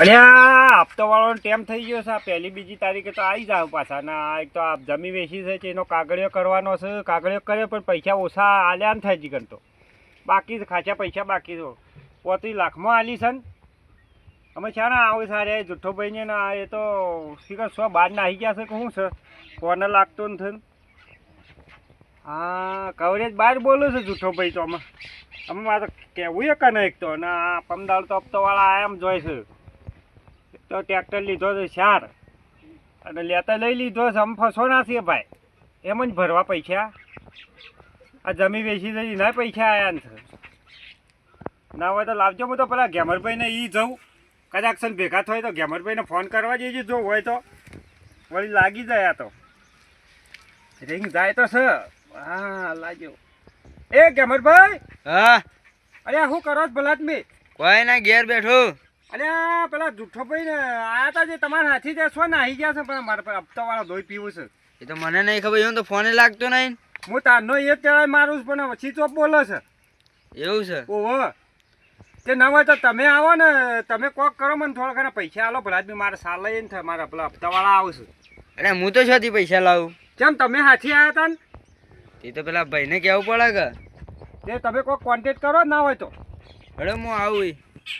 અલ્યા હપ્તો વાળો ટેમ થઈ ગયો છે. આ પહેલી બીજી તારીખે તો આવી જાવ પાછા. ના એક તો આ જમી વેચી છે એનો કાગળિયો કરવાનો છે? કાગળિયો કર્યો પણ પૈસા ઓછા આલ્યા ને થાય જી તો. બાકી ખાચા પૈસા બાકી તો પોત્રીસ લાખમાં આલી છે ને. અમે છે ને આવું સારે જુઠ્ઠો ભાઈને ને એ તો શીખર સો બાર નાહી ગયા છે કે શું છે? કોને લાગતો નથી હા, કવરેજ બહાર બોલું છે જુઠ્ઠો ભાઈ તો અમે. અમે મારે કહેવું એક ને એક તો. ને આ પમદાળ તો હપ્તોવાળા આયા એમ જોઈ છે. તો ટ્રેક્ટર લીધો છે ચાર. અને લેતા લઈ લીધો છે આમ ફસો ના છે ભાઈ. એમ જ ભરવા પૈસા. આ જમી વેચી દઈ ના પૈસા આવ્યા ને છે. ના હોય તો લાવજો હું તો પેલા ગેમરભાઈને એ જઉં. કદાચ ભેગા થાય તો ગેમરભાઈને ફોન કરવા જઈએ જો હોય તો. વળી લાગી જાય આ તો. રિંગ જાય તો છે. હા લાગ્યો. એ ગેમરભાઈ હા? અરે શું કરો ભલા તમે કોઈ ના ઘેર બેઠો. અરે આ પેલા જુઠ્ઠો ભાઈ ને આયા તા જે તમારા હાથી ત્યાં છો ને આવી ગયા છે પણ મારે હપ્તા હપ્તાવાળા ધોઈ પીવું છે. એ તો મને નહીં ખબર એવું તો ફોને લાગતો નહીં હું તારનો એ ત્યારે મારું છું પણ પછી ચોપ બોલે છે. એવું છે? ઓહો. તે ના હોય તો તમે આવો ને તમે કોક કરો મને થોડા ઘણા પૈસા આલો ભલા મારે સાલ લઈને થાય મારા પેલા હપ્તાવાળા આવશે અરે હું તો છોથી પૈસા લાવું. કેમ તમે હાથી આવ્યા હતા ને? એ તો પેલા ભાઈને કહેવું પડે કે. તે તમે કોક કોન્ટેક્ટ કરો ના હોય તો. અરે હું આવું.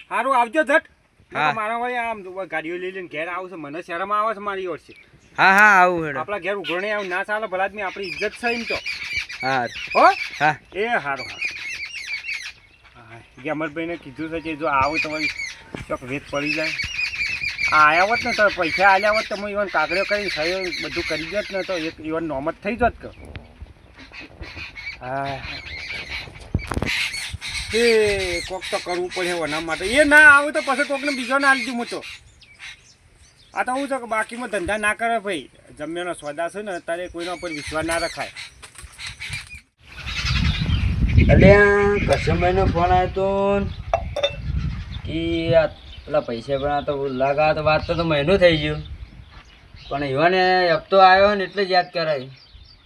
સારું આવજો ઝટ. હા. મારા ભાઈ આમ ગાડીઓ લઈ લઈને ઘેર આવશે મને શરમ આવે છે મારી ઓર છે. હા હા આવું હેડો. આપણા ઘેર ઉઘરણી આવું ના ચાલે ભલા આદમી આપણી ઇજ્જત છે એમ તો. હા. હો? હા. એ સારું હા ગેમરભાઈને કીધું છે કે જો આવું તો ચોક વેચ પડી જાય. આ આવ્યા હોત ને તો પૈસા આલ્યા હોત તો હું ઈવન કરીને થયો બધું કરી દેત ને તો એક ઈવન નોમત થઈ જત કે. હા. એ, કોક તો કરવું પડે એના માટે. એ ના આવે તો પછી કોકને બીજો ના આલજો હું તો આ તો હું કે બાકીમાં ધંધા ના કરે ભાઈ. જમ્યાનો સોદા છે ને, અત્યારે કોઈના પર વિશ્વાસ ના રખાય. એટલે કસમભાઈનો ફોન આવ્યો તો કે આ પેલા પૈસા પણ આ તો લાગા તો વાત તો તો મહિનો થઈ ગયો. પણ યુવાને હપ્તો આવ્યો ને એટલે જ યાદ કરાય.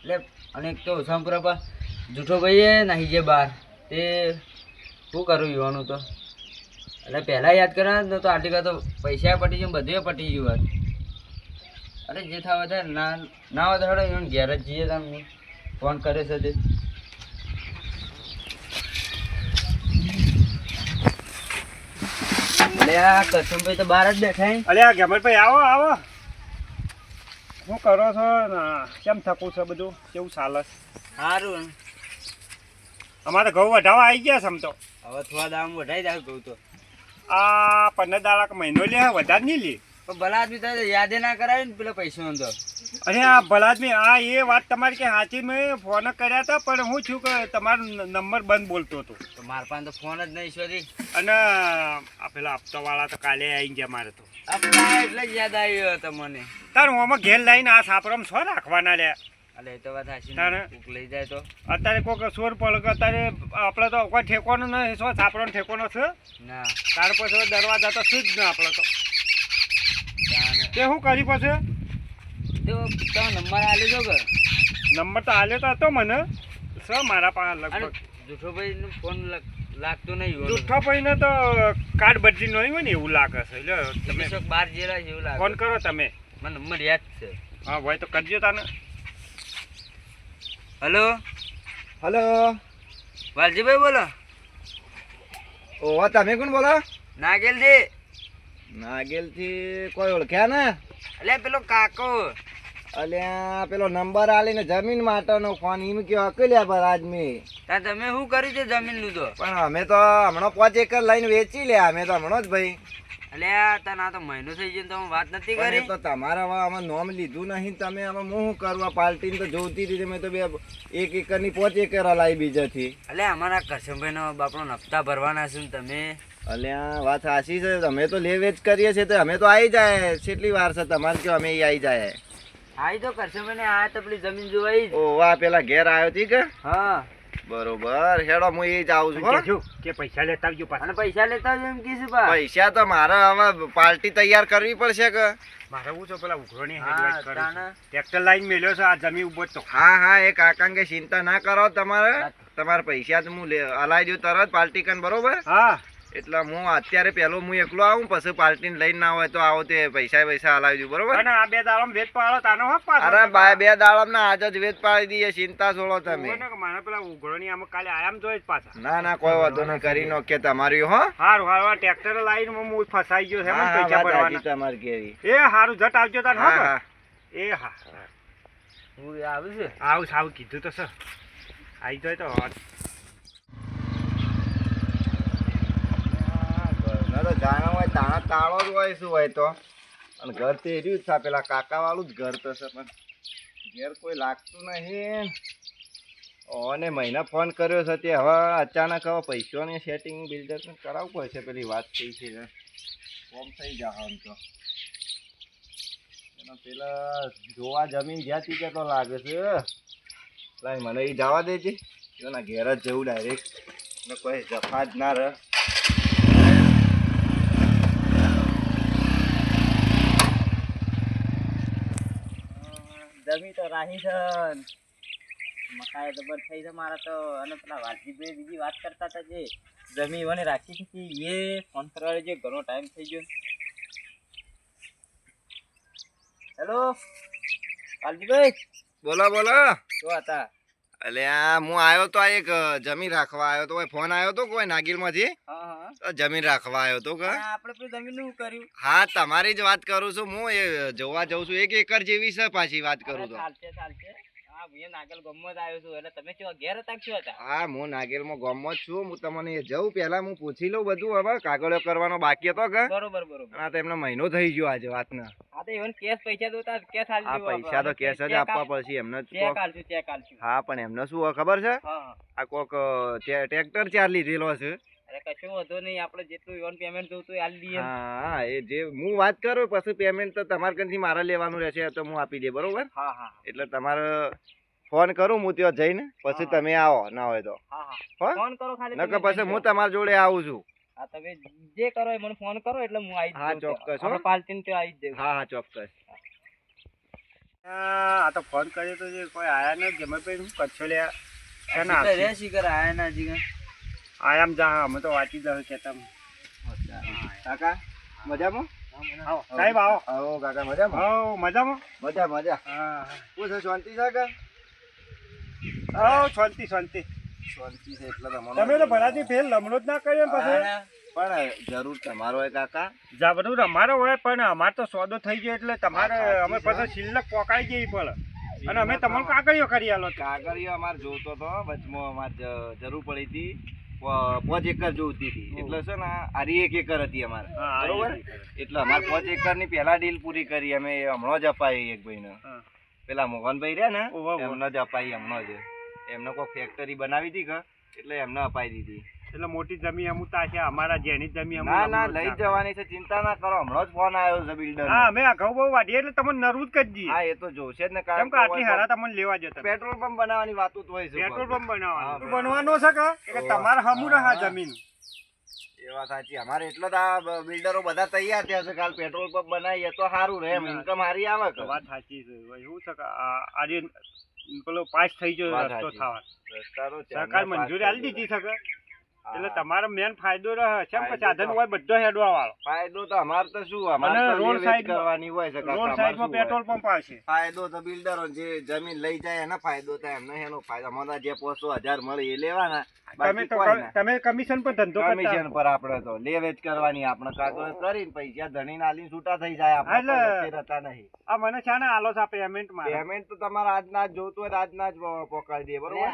એટલે અને એક તો ઉસામપુરા પર જૂઠો ભાઈએ નાહી જે બહાર. તે શું કરું યુવાનું તો? એટલે પહેલાં યાદ કરવા ને તો આટલી તો પૈસા પટી ગયું બધું પટી ગયું વાત. અરે જે થાવ વધારે ના ના વધારે તો ઘેર જ જઈએ તમે. ફોન કરે છે તે. અલ્યા કસમભાઈ તો બહાર જ બેઠા આ ગેમરભાઈ આવો આવો. શું કરો છો? ને કેમ થકું છે બધું? કેવું ચાલે? સારું અમારે ઘઉં વધાવા આવી ગયા છે આમ તો. હવે થોડા દામ વધારી દે કહું તો. આ પંદર દાડા મહિનો લે વધારે નહીં લે. પણ ભલા આદમી તારે યાદે ના કરાય ને પેલો પૈસા તો અરે આ ભલાદમી આ એ વાત તમારી કે સાચી મેં ફોન કર્યા હતા પણ હું છું કે તમારો નંબર બંધ બોલતો હતો. તો મારા પાસે તો ફોન જ નહીં સોરી. અને આ પેલા હપ્તાવાળા તો કાલે આવી ગયા મારે તો. હપ્તા એટલે યાદ આવ્યો હતો મને. તાર હું આમાં ઘેર લઈને આ સાપરમ છો રાખવાના લે અલે તો વાત? ને. કોક લઈ જાય તો. અત્યારે કોઈ સોર પડે કે અત્યારે આપણે તો કોઈ ઠેકોનો નહીં શું સાપરનો ઠેકોનો છે? ના. તાર પછી દરવાજા તો શું જ ને આપણે તો. તે શું કરી પછી? તો તો નંબર આલી દો કે. નંબર તો આલ્યો તો હતો મને. સ મારા પાસે લગભગ. જૂઠો ભાઈ નો ફોન લાગતો નહીં હોય. જુઠ્ઠો ભાઈને તો કાર્ડ બદલી નહીં હોય ને એવું લાગે છે. એટલે તમે બાર જેલા એવું લાગે. ફોન કરો તમે. મને નંબર યાદ છે. હા ભાઈ તો કરજો તાને. હલો? હલો? વાલજીભાઈ બોલો. ઓહો તમે કોણ બોલો? નાગેલજી નાગેલથી કોઈ ઓળખ્યા ને? અલે પેલો કાકો. અલ્યા પેલો નંબર આલીને જમીન માટેનો ફોન એમ કયો અકેલ્યા પર આદમી. ત્યાં તમે શું કર્યું છે જમીન લીધો પણ અમે તો હમણાં પાંચ એકર લઈને વેચી લે અમે તો હમણાં જ ભાઈ. અલે આ તને આ તો મહિનો થઈ ગયો તો તમે વાત નથી કરી. તો તમારા આમાં નોમ લીધું નહીં. તમે આમાં હું કરવા? પાર્ટી તો જોતી હતી મેં તો બે એક એકરની ની પાંચ એકર લાવી બીજાથી. અલે અમારા કરશનભાઈ નો બાપનો હપ્તા ભરવાના છે ને તમે. અલ્યા વાત સાચી છે. અમે તો લે વેચ કરીએ છીએ તો અમે તો આવી જાય. કેટલી વાર છે તમારે કયો અમે આવી જાય? આઈ તો કરશનભાઈ ને આ તો પેલી જમીન જોવાઈ ઓ ઓવા પેલા ઘેર આવ્યો હતી કે? હા. બરોબર. હેડો હું એ જ આવું છું. કે પૈસા લેતા આવજો પાછા. પૈસા લેતા આવજો એમ કીધું બા. પૈસા તો મારે હવે પાર્ટી તૈયાર કરવી પડશે કે? મારે હું છો પેલા ઉઘરોણી હા, હેડલાઇટ કરું ટ્રેક્ટર લાઈન મેલ્યો છે આ જમી ઊભો તો. હા હા એ કાકા કે ચિંતા ના કરો તમારે. તમારે પૈસા તો હું અલાઈ દઉં તરત પાર્ટી કન બરોબર? હા. એટલે હું અત્યારે પેલો હું એકલો આવું પછી પાર્ટી લઈને ના હોય તો આવો તે પૈસા પૈસા હલાવી દઉં બરોબર? અને આ બે દાડમ ભેદ પાડો તાનો હો અરે ભાઈ બે દાડમ ના આજ જ વેદ પાડી દઈએ ચિંતા છોડો તમે. મારે પેલા ઉઘડોની આમ કાલે આયામ જોઈ પાછા. ના ના કોઈ વાંધો નહીં કરી નો કે તમારી હો. હારું હારું ટ્રેક્ટર લાવીને હું ફસાઈ ગયો છે પૈસા વાત ભરવાના. તમારી કેરી એ હારું જટ આવજો તાર હા એ હા હું. આવે છે? આવું સાવ કીધું તો સર આવી જાય તો ઘરના તો જાણો હોય, તાણા તાળો જ હોય શું હોય તો? અને ઘર તો એર્યું જ છે પેલા કાકા વાળું જ ઘર તો છે, પણ ઘેર કોઈ લાગતું નહીં. ઓને મહિના ફોન કર્યો છે, તે હવે અચાનક હવે પૈસાની સેટિંગ બિલ્ડર કરાવવું પડશે, પેલી વાત થઈ છે. કોમ થઈ જા આમ તો. એનો પેલા જોવા જમીન જ્યાંથી કે તો લાગે છે. લાય મને એ જવા દેજે. એના ઘેર જ જવું ડાયરેક્ટ કોઈ જફા જ ના રહે જમી તો રાહી છે મકાય જબર થઈ છે મારા તો. અને પેલા વાલજીભાઈ બીજી વાત કરતા હતા જે જમી મને રાખી હતી એ ફોન કરવા જે ઘણો ટાઈમ થઈ ગયો. હેલો વાલજીભાઈ? બોલો બોલો. શું હતા એટલે આ હું આવ્યો તો એક જમીન રાખવા આવ્યો તો. ફોન આવ્યો તો કોઈ નાગીલમાંથી? હા હા. જમીન રાખવા આવ્યો તો આપણે પેલું જમીનનું કર્યું. હા તમારી જ વાત કરું છું. હું એ જોવા જઉં છું. એક એકર જેવી છે પાછી વાત કરું તો. ચાલશે ચાલશે. હા હું નાગલ ગમત આવ્યો છું. એટલે તમે કેવા ઘેર હતા કે હતા? હા હું નાગેલમાં ગામમાં છું. હું તમને જઉં. પહેલા હું પૂછી લઉં બધું હવે. કાગળિયો કરવાનો બાકી હતો કે? બરોબર બરોબર. આ તો એમનો મહિનો થઈ ગયો આજે વાતના. હા તો even કેશ પૈસા દોતા કેશ હાલ આ પૈસા તો કેશ જ આપવા પડશે. એમને ચેક હાલશું ચેક હાલશું હા પણ એમને શું ખબર છે? આ કોક ટ્રેક્ટર ચાર લીધેલો છે. અરે કશું વધુ નહીં. આપણે જેટલું ઇવન પેમેન્ટ જોતું એ દઈએ. હા એ જે હું વાત કરું પછી પેમેન્ટ તો તમારા કંથી મારે લેવાનું રહેશે તો હું આપી દે બરોબર? હા હા. એટલે તમારે ફોન કરું હું ત્યાં જઈને પછી તમે આવો ના હોય તો. હા હા. હો? ફોન કરો ખાલી નકર પછી હું તમારા જોડે આવું છું. હા તમે જે કરો એ મને ફોન કરો એટલે હું આવી હા, ચોક્કસ. આપણે ત્યાં આવી જ. જઈશ હા હા ચોક્કસ. આ તો ફોન કર્યો તો જે કોઈ આયા નહીં જમાભાઈ હું કચ્છો લ્યા છે ને શીખર હે, આયા ના જી આયામ જા અમે તો વાંચી જાવ કેતા કાકા મજામાં? સાહેબ આવો. આવો. કાકા મજામાં? આવો મજામાં? મજા મજા. હા. શું છે શાંતિ છે કાકા? આવો શાંતિ શાંતિ. શાંતિ છે એટલે તમારો તમે તો ભલાથી ફેલ લમણો જ ના કર્યો ને પછી. પણ જરૂર તમારો હોય કાકા. જા બધું અમારો હોય પણ અમારે તો સોદો થઈ ગયો એટલે તમારે અમે. પછી સિલ્લક પોકાઈ જવી પડે અને અમે તમારો કાગળિયો કરી આલો કાગળિયો અમારે જોતો તો વચમાં અમારે જરૂર પડી હતી. પાંચ એકર જોઈતી હતી એટલે છે ને આરી એક એકર હતી અમારે. હા, બરોબર? એટલે અમારે પાંચ એકરની પહેલા ડીલ પૂરી કરી અમે હમણાં જ અપાઈ એક ભાઈને. હા. પેલા મોહનભાઈ રહ્યા ને ઓહો. જ અપાઈ હમણાં જ. એમને કોઈ ફેક્ટરી બનાવી હતી કે એટલે એમને અપાઈ દીધી. એટલે મોટી જમીન અમુક છે અમારા જેની જમીન ના ના લઈ જવાની છે ચિંતા ના કરો હમણાં જ ફોન આવ્યો છે બિલ્ડર હા અમે અગાઉ બહુ વાડીએ એટલે તમને નરવું જ કરી હા એ તો જોશે જ ને કારણ કે આટલી હારા તમને લેવા જતા. પેટ્રોલ પંપ બનાવવાની વાતો તો હોય છે પેટ્રોલ પંપ બનાવવાનો. બનવાનો છે કે? તમારે હમું રહા હા. જમીન. એ વાત સાચી. અમારે એટલો આ બિલ્ડરો બધા તૈયાર થયા છે કાલ પેટ્રોલ પંપ બનાવીએ તો સારું રહે એમ ઇન્કમ સારી આવે વાત સાચી છે. એવું છે આજે પેલો પાસ થઈ ગયો રસ્તો. થવા સરકાર મંજૂરી આલી દીધી છે કે હા. એટલે તમારો મેન ફાયદો રહે છે કે સાધન હોય બધો હેડવા વાળો ફાયદો તો અમારે તો શું અમારે તો રોડ સાઈડ કરવાની હોય છે રોડ સાઈડમાં પેટ્રોલ પંપ આવશે ફાયદો તો બિલ્ડરો જે જમીન લઈ જાય એનો ફાયદો થાય એમને એનો ફાયદો. અમારા જે પોસો હજાર મળે એ લેવાના તમે તો તમે કમિશન પર ધંધો કરતા કમિશન પર આપણે તો લે વેચ કરવાની આપણે કાગળ કરીને પૈસા ધણીને આલીને છૂટા થઈ જાય આપણે રહેતા નહીં. આ મને છે ને આલો છે પેમેન્ટમાં પેમેન્ટ તો તમારે આજના જ જોતું હોય તો આજના જ પકડી દે બરોબર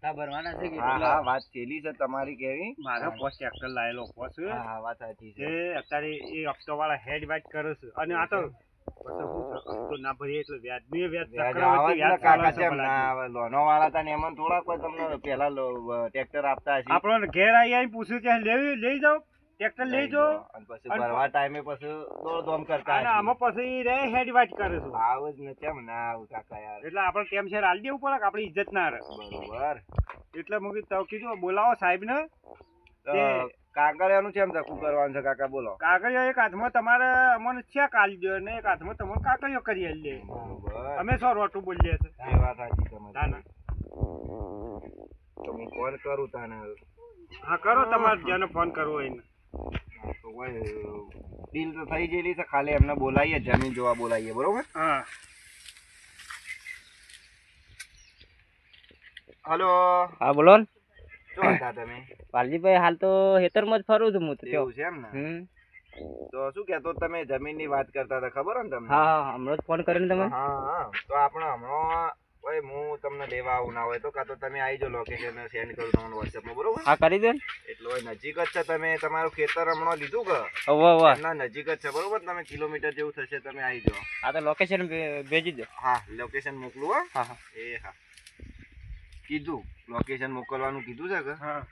હા હા વાત છેલ્લી છે તમારી કેવી? મારો પોસ્ટ ટ્રેક્ટર લાયેલો પોસ હા વાત સાચી છે. જે અત્યારે એ હપ્તો વાળા હેડ વાઇટ કરે છે. અને આ તો હપ્તો ના ભરીએ એટલે વ્યાજ ને વ્યાજ લોનો વાળા હતા એમાં થોડા તમને પેલા ટ્રેક્ટર આપતા આપણને ઘેર આવી પૂછ્યું કે લેવી લઈ જાઓ? ટ્રેક્ટર લેજો. અને પછી ભરવા ટાઈમે પછી દોડધામ કરતા અને આમાં પછી રે હેડ વાઇટ કરે છે આવ જ ને કેમ ના આવ કાકા યાર. એટલે આપણે ટેમ શેર આલી દેવું પડે કે આપણી ઇજ્જત ના રહે. બરોબર. એટલે મું કીધું તો કીધું બોલાવો સાહેબ ને કાગળિયાનું કેમ ધક્કું કરવાનું છે કાકા બોલો. કાગળિયો એક હાથમાં તમારે અમને છે આલી દો ને એક હાથમાં તમારો કાગળિયો કરી આલી દે. અમે સો રોટું બોલીએ છે એ વાત સાચી તમારી. તો હું ફોન કરું તને હા કરો તમારે જેને ફોન કરવો એને. ડીલ તો થઈ ગયેલી છે. ખાલી એમને બોલાવીએ જમીન જોવા બોલાવીએ બરોબર? હા. હલો. હા બોલો ને. શું હતા તમે? પાલજીભાઈ હાલ તો હેતરમાં જ ફરું છું હું તો એવું છે એમ ને? હમ. તો શું કહેતો તમે જમીનની વાત કરતા હતા ખબર હોય ને તમને? હા હા હમણાં જ ફોન કર્યો ને તમે? હા હા. તો આપણે હમણાં ભાઈ હું તમને લેવા આવું ના હોય તો કાં તો તમે આવી જાઓ લોકેશન સેન્ડ કરું તમને વોટ્સએપમાં બરોબર? હા કરી દે એટલે ઓય નજીક જ છે તમે તમારું ખેતર હમણાં લીધું કે? હવે હવે ના નજીક જ છે બરોબર? તમે કિલોમીટર જેવું થશે તમે આવી જાઓ. આ તો લોકેશન ભેજી દો. હા લોકેશન મોકલું હો. હા એ હા. કીધું લોકેશન મોકલવાનું કીધું છે કે? હા.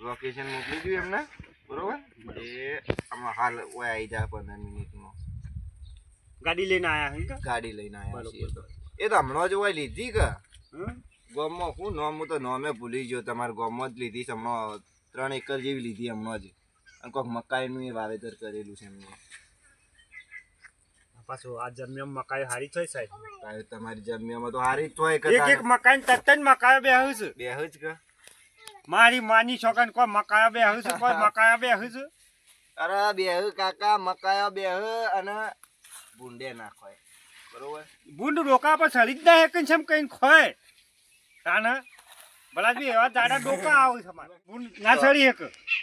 લોકેશન મોકલી દીધું એમને બરોબર? એ આમાં હાલ ઓય આવી જાય પંદર મિનિટમાં. ગાડી લઈને આયા હે ગાડી લઈને આવ્યા છીએ એ તો હમણાં જ હોય લીધી કે? ગોમમાં હું નોમ હું તો નોમે ભૂલી ગયો તમારે ગોમમાં જ લીધી છે હમણાં ત્રણ એકર જેવી લીધી હમણાં જ. અને કોઈક મકાઈનું એ વાવેતર કરેલું છે એમને પાછું આ જમીન મકાઈ હારી થઈ સાહેબ? કાંઈ તમારી જમ્યામાં તો હારી જ હોય એક એક મકાઈ તરત જ મકાઈ બેહું છું. બે જ કે. મારી માની છોકરાને કોઈ મકાયા બેહું છે કોઈ મકાયા બેહું છું? અરે બેહ કાકા મકાયા બેહ અને ભૂંડે નાખોય બરોબર? બુંડ ડોકા પર જ ના હેકન છે કઈ ખોય. તાના ભલાજી એવા દાડા ડોકા આવે છે મારે. બુંડ ના સરી હેક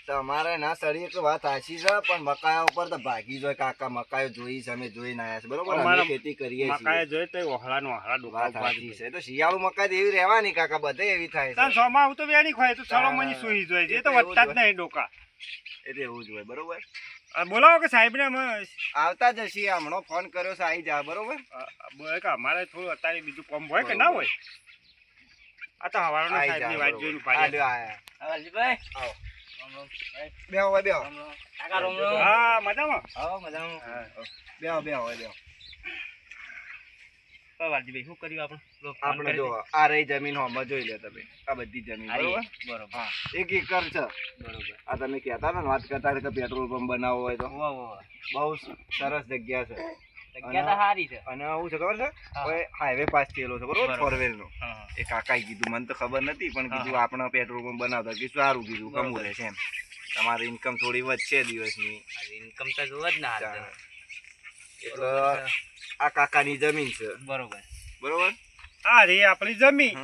તમારે ના સરી એક વાત આછી છે પણ મકાયા ઉપર તો ભાગી જોય કાકા. મકાયો જોઈ છે અમે જોઈને આયા છે. બરોબર અમે ખેતી કરીએ છીએ. મકાયા જોઈ તો ઓહળા નો ઓહળા ડોકા ભાગી છે. તો શિયાળુ મકાઈ દેવી એવી રહેવાની કાકા બધે એવી થાય છે. સોમાં હું તો વેણી ખોય તો સળો મની સુઈ જોઈ છે તો વધતા જ નહીં ડોકા. એટલે એવું જ હોય બરોબર? બોલાવો કે સાહેબ ને આવતા જ હશે હમણાં ફોન કર્યો છે આવી જા બરોબર? બોલે કે અમારે થોડું અત્યારે બીજું કોમ હોય કે ના હોય? આ તો હવાના આઈ સાહેબની વાત જોઈને પાડી આયા. વાલજીભાઈ આવો. બેહો બેહો. કાકા રામ. હા મજામાં? હા મજામાં. બેહો બેહો બેહો. વાલજીભાઈ શું કર્યું આપણે? આપણે જો આ રહી જમીન હોમાં જોઈ લે તમે. આ બધી જમીન બરોબર? બરોબર. એક એકર છે. બરોબર. આ તમે કહેતા ને વાત કરતા કે પેટ્રોલ પંપ બનાવવો હોય તો. બહુ સરસ જગ્યા છે. જગ્યા તો સારી છે. અને શું છે ખબર છે? હા. હવે હાઈવે પાસ થયેલો છે બરોબર. ફોરવેલ નો હા હા. એ કાકાએ કીધું મને તો ખબર નથી પણ કીધું આપણા પેટ્રોલ પંપ બનાવતા કીધું સારું કીધું કમું બરોબર. રહેશે એમ. તમારી ઇન્કમ થોડી વધશે દિવસની. ઇન્કમ તો જોવા જ ના. એટલે આ કાકાની જમીન છે. બરોબર. બરોબર? હા રે આપણી જમીન.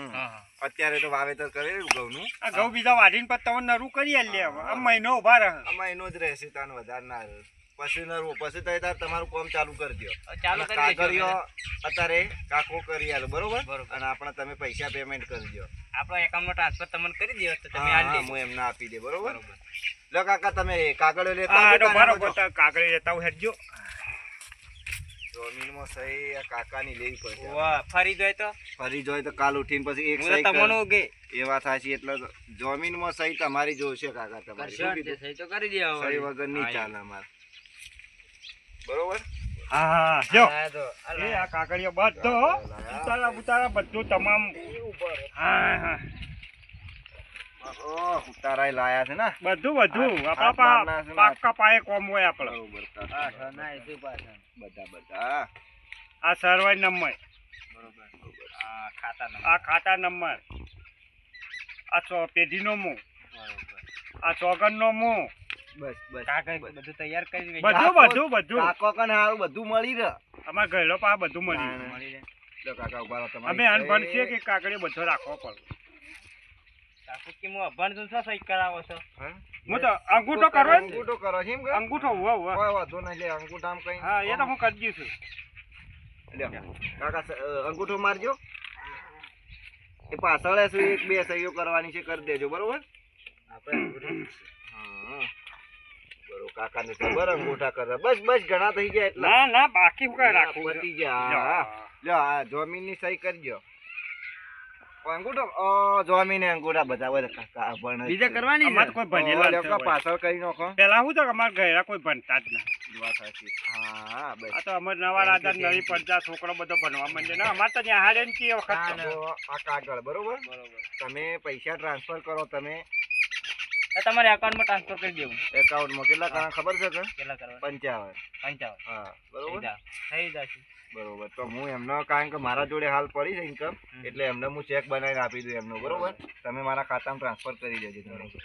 અત્યારે તો વાવેતર કરેલું ઘઉંનું. આ ઘઉં બીજા વાઢીને પછી તમને નરું કરી આલે આ મહિનો ઊભા રહે. આ મહિનો જ રહેશે તાન વધારે ના રહે. પછી નરવું પછી તો તાર તમારું કામ ચાલુ કરી દો ચાલુ કરી અત્યારે કાકો કરી આલો બરોબર? બરોબર. અને આપણે તમે પૈસા પેમેન્ટ કરી દો આપણો એકાઉન્ટમાં ટ્રાન્સફર તમને કરી દો તો તમે હાલ હા, એમને આપી દે બરોબર? લો કાકા તમે કાગળિયો લેતા આ કાગળ લેતા હું હેડજો. જમીનમાં સહી આ કાકાની લેવી પડશે વાહ ફરી જાય તો? ફરી જોઈ તો કાલ ઉઠીને પછી એક હું સહી કર- કે? એ વાત એટલે જમીનમાં સહી તમારી જોશે કાકા તમારી. સહી તો કરી દેવા સહી વગર નહીં ચાલે અમારે. બરોબર? હા હા જો. એ આ કાગળિયો બધો ઉતારા ઉતારા બધું તમામ. હા હા. ઉતારાય લાયા છે ને? બધું બધું. આપણા પા- મારના છે ને. પાક્કા પાયે કોમ હોય આપણે બરોબર હા તો ના એસી પાછા. બધા બધા. આ સર્વે નંબર. બરોબર આ ખાતા નંબર. આ ખાતા નંબર. આ ચો પેઢીનો મું. બરોબર. આ ચોગનનો મો. બસ બસ કાકા બધું તૈયાર કરી દે. બધું બધું બધું. કાકો કને હારું બધું મળી રહે? અમારા ઘરનો પા બધું મળી રહે. લો કાકા ઊભા રહો તમારી અમે અનભણ છીએ કે કાગળિયો બધો રાખવો પડે? કાકુ કે હું અભણ છું સહી કરાવો છો? હા? તો અંગૂઠો કરો અંગૂઠો કરો છે એમ કે? અંગૂઠો હુવા હુવા કોઈ વાંધો નહીં લે અંગૂઠામ કઈ હા એ તો હું કરી દઉં છું. કાકા અંગૂઠો મારજો. એ પાછળ શું એક બે સહીઓ કરવાની છે કરી દેજો બરોબર? આપણે અંગૂઠો હા બરોબર કાકાને ખબર અંગૂઠા કરે બસ બસ ઘણા થઈ ગયા એટલે. ના ના બાકી હું કઈ રાખું? પતી ગયા. લ્યો. આ જમીનની સહી કરજો અંગૂઠો અંગૂઠા બધા કાકા બીજા કરવાની કોઈ ભણેલા. પાછળ કરી નાખો. પેલા તો અમારા ઘરે કોઈ ભણતા જ ના. હા હા બસ. આ તો અમાર નવા રાજા નવી પડતા છોકરો બધો ભણવા માંડે ને. અમારે તો ત્યાં હારે ને વખત તો. તો. આ કાગળ બરોબર? બરોબર. તમે પૈસા ટ્રાન્સફર કરો તમે તમારે એકાઉન્ટમાં ટ્રાન્સફર કરી દેવું. એકાઉન્ટમાં કેટલા કરવા ખબર છે કે? કેટલા કરવા પંચાવન. પંચાવન. હા થઈ બરોબર થઈ જશે. બરોબર. તો હું એમનો કારણ કે મારા જોડે હાલ પડી છે ઇન્કમ એટલે એમને હું ચેક બનાવીને આપી દઉં એમનો બરોબર? તમે મારા ખાતામાં ટ્રાન્સફર કરી દેજો બરોબર?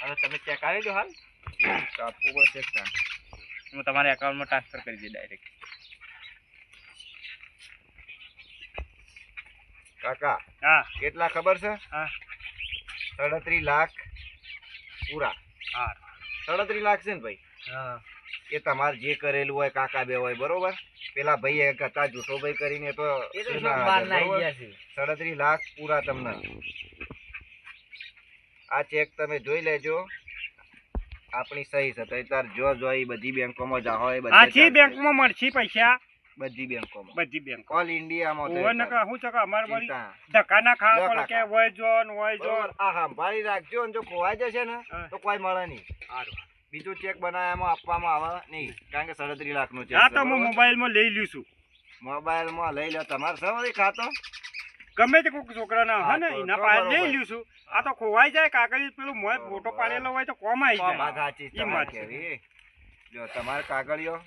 હવે તમે ચેક આવી દો હાલ? તો આપવું પડશે કામ. હું તમારા એકાઉન્ટમાં ટ્રાન્સફર કરી દઉં ડાયરેક્ટ કાકા હા. કેટલા ખબર છે? હા. સાડત્રીસ લાખ પૂરા. સાડત્રીસ લાખ છે ને ભાઈ? એ તમારે જે કરેલું હોય કાકા બે હોય બરોબર? પેલા ભાઈ એક હતા જૂઠો ભાઈ કરીને તો સાડત્રીસ લાખ પૂરા તમને. આ ચેક તમે જોઈ લેજો. આપણી સહી છે. તો તાર જો જો એ બધી બેંકોમાં જા હોય બધી બેંકમાં મળશે પૈસા બધી બેંકોમાં. બધી બેંક. ઓલ ઇન્ડિયામાં એ છે કે અમારે વળી ધક્કા ના ખાવા પડે કે હોય જો ને હોય જો. આ સંભાળી રાખજો ને જો ખોવાઈ જશે ને તો કોઈ મળે નહીં. બીજું ચેક બનાવવામાં આપવામાં આવે નહીં કારણ કે સાડત્રીસ લાખનું ચેક હા તો હું? મોબાઈલમાં લઈ લઉં છું મોબાઈલમાં લઈ લો. તમારે સવારી ખાતો? ગમે તે કોઈક છોકરા ના હા, હે ને એના પાસે લઈ લઉં છું આ તો ખોવાઈ જાય કાગળ પેલું મોય ફોટો પાડેલો હોય તો કોમ આવી જાય. સાચી જો તમારે કાગળિયો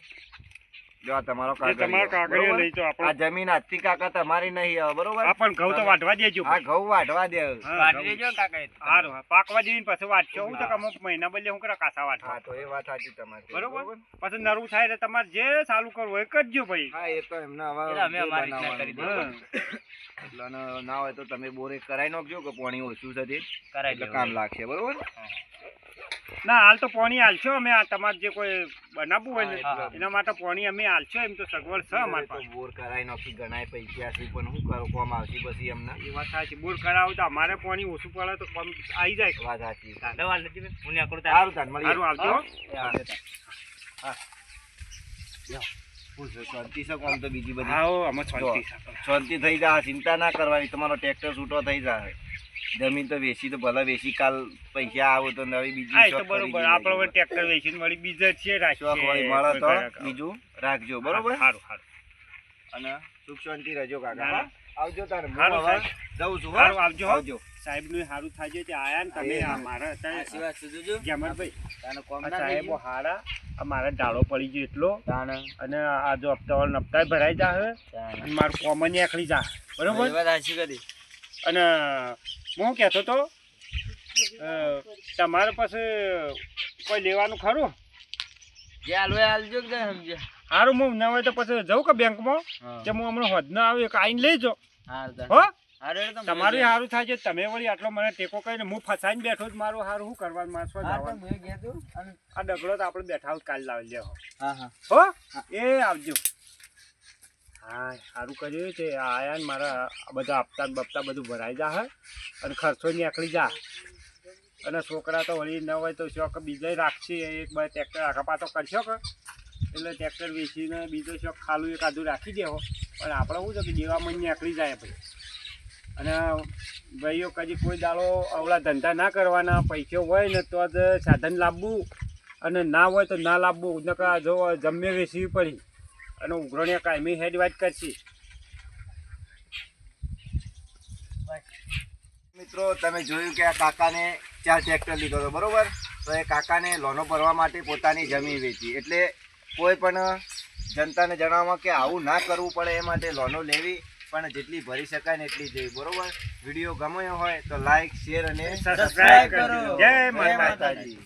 જો આ તમારો કાગળિયો. કાગળિયો લઈ તો આ જમીન આજથી કાકા તમારી નહીં હવે બરોબર? આ પણ ઘઉં તો વાઢવા દેજો ભાઈ. ઘઉં વાઢવા દે. હા, દેજો કાકા હારું, પાકવા દેવી પછી વાટશો હું. તો કે અમુક મહિના બદલે હું કરે કાસા વાટવા હા તો એ વાત સાચી તમારી. બરોબર? પછી નરું થાય એટલે તમારે જે ચાલુ કરવું હોય એ કરજો ભાઈ. હા એ તો એમને હવે અમે અમારી રીતના કરી બરોબર? એટલે ના હોય તો તમે બોરે કરાઈ નાખજો કે પાણી ઓછું છે તે. કરાઈ એટલે કામ લાગશે બરોબર? ના હાલ તો પાણી હાલશો અમે આ તમારે જે કોઈ બનાવવું હોય ને. એના માટે પાણી અમે હાલશો એમ તો સગવડ છે અમારે પાસે. બોર કરાઈ નાખી ગણાય પૈસા છે પણ શું કરો? કોમ આવશે પછી એમને? એ વાત સાચી બોર કરાવો તો અમારે પાણી ઓછું પડે તો કોમ આવી જાય. વાત સાચી. દવા નથી હું નીકળું તાર. સારું તાન મળી સારું આવજો હા. શાંતિ છે કોમ તો બીજી બધી? હા શાંતિ થઈ જાય ચિંતા ના કરવાની તમારો ટ્રેક્ટર છૂટો થઈ જાય જમીન તો વેચી તો ભલે વેચી કાલ પૈસા આવો તો નવી બીજી તો બરોબર. આપણે ટ્રેક્ટર વેચીને વળી બીજા છે મળે તો બીજું રાખજો બરોબર? સારું સારું. અને સુખ શાંતિ રહેજો કાકા? આવજો તારે સારું. જઉં છું સારું આવજો. આવજો. સાહેબનું સારું થાય છે આયા ને તમે હા. મારા આ અત્યારે જમણભાઈ સાહેબો હારા. આ ડાળો પડી ગયો એટલો. અને આ જો હપ્તા હપ્તા ભરાઈ જાય તાનો. અને મારું કોમન એકલી જા બરોબર. અને હું કહેતો તો તમારે પાસે કોઈ લેવાનું ખરું? જે? સારું હું ના હોય તો પછી જવું કે બેંકમાં. કે હું હમણાં હદ ના આવ્યો એક આઈને લેજો હારું હો? તમારું સારું થાય છે તમે વળી આટલો મને ટેકો કરીને હું ફસાઈને બેઠો જ મારું સારું શું કરવાનું મારે શું હા, તો જવાનું? હું એ ગયા તું. અને આ ડગલો તો આપણે બેઠા કાલ લાવી લેવો. હો. એ આવજો. હા, સારું કર્યું છે. આયા ને મારા બધા હપ્તા બપ્તા બધું ભરાઈ જા અને ખર્ચો નીકળી જા. અને છોકરા તો વળી ન હોય તો શોખ બીજે રાખશે. એક બે ટ્રેક્ટર આખા પાછો કરશો કે? એટલે ટ્રેક્ટર વેચીને બીજો શોખ ખાલું એક આધું રાખી દેવો પણ આપણે શું છે કે દેવામાં નીકળી જાય ભાઈ. અને ભાઈઓ કદી કોઈ દાડો અવળા ધંધા ના કરવાના, પૈસો હોય ને તો જ સાધન લાવવું. અને ના હોય તો ના લાવવું. નકા જો જમે વેચવી પડી. અને ઉઘરણીયા કાયમી હેડ વાઇટ કરશી. મિત્રો તમે જોયું કે આ કાકાને ચાર ટ્રેક્ટર લીધો હતો બરોબર? તો એ કાકાને લોનો ભરવા માટે પોતાની જમીન વેચી. એટલે કોઈ પણ જનતાને જણાવવા કે આવું ના કરવું પડે એ માટે લોનો લેવી પણ જેટલી ભરી શકાય ને એટલી લેવી બરોબર? વીડિયો ગમ્યો હોય તો લાઈક શેર અને સબસ્ક્રાઈબ કરો. જય માતાજી.